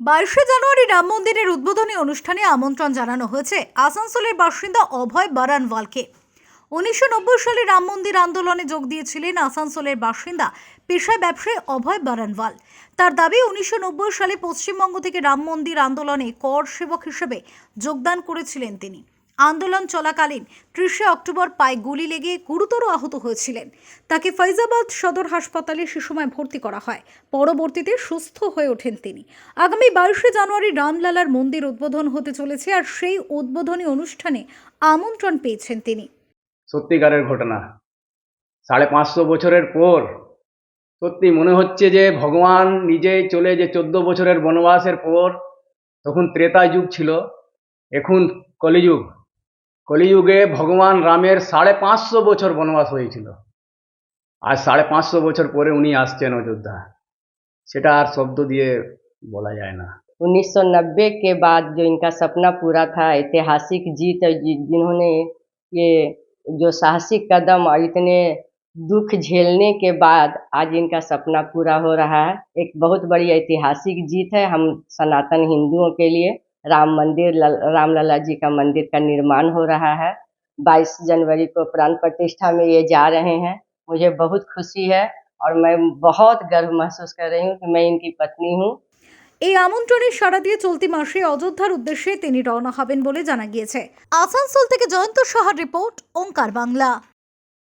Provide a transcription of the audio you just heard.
বাইশে জানুয়ারি রাম মন্দিরের উদ্বোধনী অনুষ্ঠানে আমন্ত্রণ জানানো হয়েছে আসানসোলের বাসিন্দা অভয় বারানওয়ালকে। উনিশশো নব্বই সালে রাম মন্দির আন্দোলনে যোগ দিয়েছিলেন আসানসোলের বাসিন্দা, পেশায় ব্যবসায়ী অভয় বারানওয়াল। তার দাবি, উনিশশো নব্বই সালে পশ্চিমবঙ্গ থেকে রাম মন্দির আন্দোলনে কর সেবক হিসেবে যোগদান করেছিলেন তিনি। আন্দোলন চলাকালীন ত্রিশে অক্টোবর পায়ে গুলি লেগে গুরুতর আহত হয়েছিলেন। তাকে ফৈজাবাদ সদর হাসপাতালে সে সময় ভর্তি করা হয়। পরবর্তীতে সুস্থ হয়ে ওঠেন তিনি। আগামী বাইশে জানুয়ারি রামলালার মন্দির উদ্বোধন হতে চলেছে আর সেই উদ্বোধনী অনুষ্ঠানে আমন্ত্রণ পেয়েছেন তিনি। সত্যিকারের ঘটনা। সাড়ে পাঁচশো বছরের পর সত্যি মনে হচ্ছে যে ভগবান নিজেই চলে যে চোদ্দ বছরের বনবাসের পর তখন ত্রেতা যুগ ছিল। এখন কলিযুগ। কলিযুগে ভগবান রামের সাড়ে পাঁচশো বছর বনবাস হয়েছিল আর সাড়ে পাঁচশো বছর পরে উনি আসছেন অযোধ্যা সেটা আর শব্দ দিয়ে বলা যায় না 1990 के बाद जो इनका सपना पूरा था ऐतिहासिक जीत जि- जिन्होंने ये जो साहसिक कदम और इतने दुख झेलने के बाद आज इनका सपना पूरा हो रहा है एक बहुत बड़ी ऐतिहासिक जीत है हम सनातन हिंदुओं के लिए राम मंदिर लल- रामलला जी का मंदिर का निर्माण हो रहा है 22 जनवरी को प्राण प्रतिष्ठा में ये जा रहे हैं मुझे बहुत खुशी है और मैं बहुत गर्व महसूस कर रही हूँ कि मैं इनकी पत्नी हूँ এই আমন্ত্রণে সাড়া দিয়ে চলতি মাসে অযোধ্যার উদ্দেশ্যে তিনি রওনা হবেন বলে জানা গিয়েছে আসানসোল থেকে জয়ন্ত সাহার রিপোর্ট ওঙ্কার বাংলা